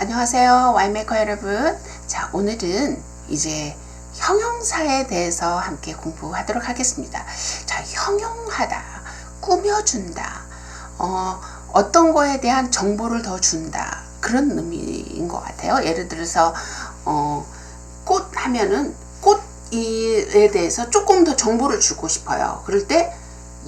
안녕하세요. 와인메이커 여러분. 자, 오늘은 이제 형용사에 대해서 함께 공부하도록 하겠습니다. 자, 형용하다, 꾸며준다, 어, 어떤 거에 대한 정보를 더 준다. 그런 의미인 것 같아요. 예를 들어서, 어, 꽃 하면은 꽃에 대해서 조금 더 정보를 주고 싶어요. 그럴 때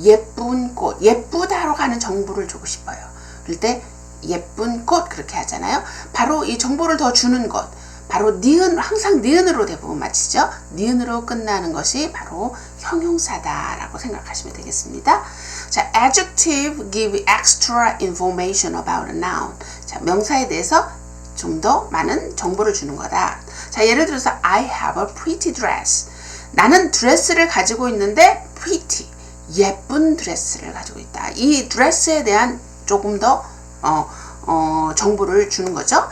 예쁜 꽃, 예쁘다로 가는 정보를 주고 싶어요. 그럴 때 예쁜 꽃 그렇게 하잖아요. 바로 이 정보를 더 주는 것. 바로 니은 항상 니은으로 대부분 마치죠. 니은으로 끝나는 것이 바로 형용사다라고 생각하시면 되겠습니다. 자, adjective give extra information about a noun. 자, 명사에 대해서 좀 더 많은 정보를 주는 거다. 자, 예를 들어서 I have a pretty dress. 나는 드레스를 가지고 있는데 pretty 예쁜 드레스를 가지고 있다. 이 드레스에 대한 조금 더 어, 어, 정보를 주는 거죠.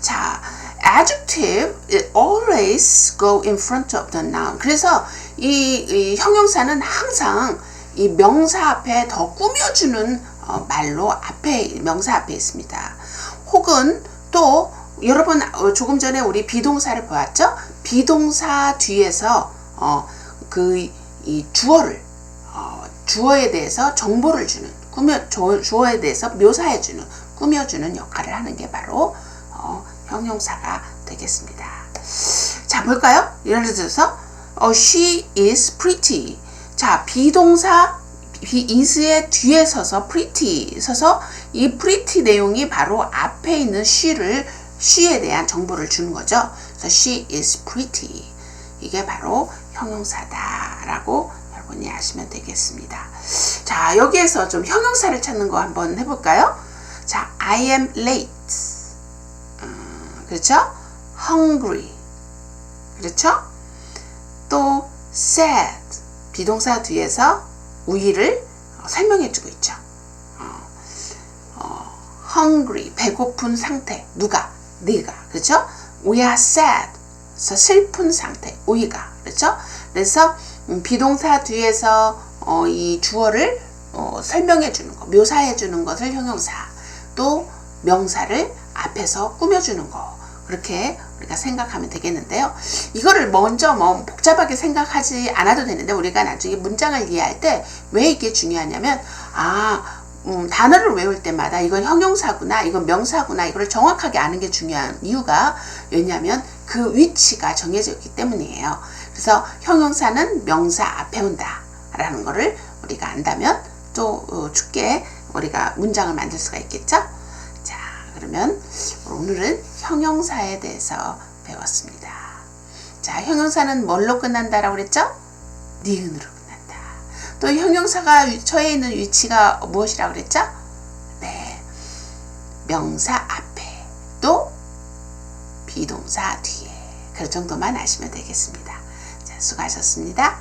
자, adjective always go in front of the noun. 그래서 이, 이 형용사는 항상 이 명사 앞에 더 꾸며주는 어, 말로 앞에 명사 앞에 있습니다. 혹은 또 여러분 어, 조금 전에 우리 비동사를 보았죠? 비동사 뒤에서 어, 그 이 주어를 어, 주어에 대해서 정보를 주는 꾸며 주- 주어에 대해서 묘사해 주는 꾸며주는 역할을 하는 게 바로 어, 형용사가 되겠습니다. 자 볼까요? 예를 들어서 어, she is pretty. 자 비동사 비 is의 뒤에 서서 pretty 서서 이 pretty 내용이 바로 앞에 있는 she를 she에 대한 정보를 주는 거죠. 그래서 she is pretty. 이게 바로 형용사다라고 여러분이 아시면 되겠습니다. 자, 여기에서 좀 형용사를 찾는 거 한번 해볼까요? 자, I am late. 음, 그렇죠? hungry. 그렇죠? 또 sad. 비동사 뒤에서 우위를 어, 설명해 주고 있죠. 어, 어, hungry. 배고픈 상태. 누가? 네가. 그렇죠? We are sad. 그래서 슬픈 상태. 우위가. 그렇죠? 그래서 음, 비동사 뒤에서 어, 이 주어를 어, 설명해 주는 거, 묘사해 주는 것을 형용사, 또 명사를 앞에서 꾸며주는 거 그렇게 우리가 생각하면 되겠는데요. 이거를 먼저 뭐 복잡하게 생각하지 않아도 되는데 우리가 나중에 문장을 이해할 때 왜 이게 중요하냐면 아 음, 단어를 외울 때마다 이건 형용사구나, 이건 명사구나, 이걸 정확하게 아는 게 중요한 이유가 왜냐하면 그 위치가 정해져 있기 때문이에요. 그래서 형용사는 명사 앞에 온다라는 거를 우리가 안다면 또 어, 쉽게 우리가 문장을 만들 수가 있겠죠? 자, 그러면 오늘은 형용사에 대해서 배웠습니다. 자, 형용사는 뭘로 끝난다라고 그랬죠? 니은으로 끝난다. 또 형용사가 위- 처해 있는 위치가 무엇이라고 그랬죠? 네. 명사 앞에 또 비동사 뒤에 그 정도만 아시면 되겠습니다. 자, 수고하셨습니다.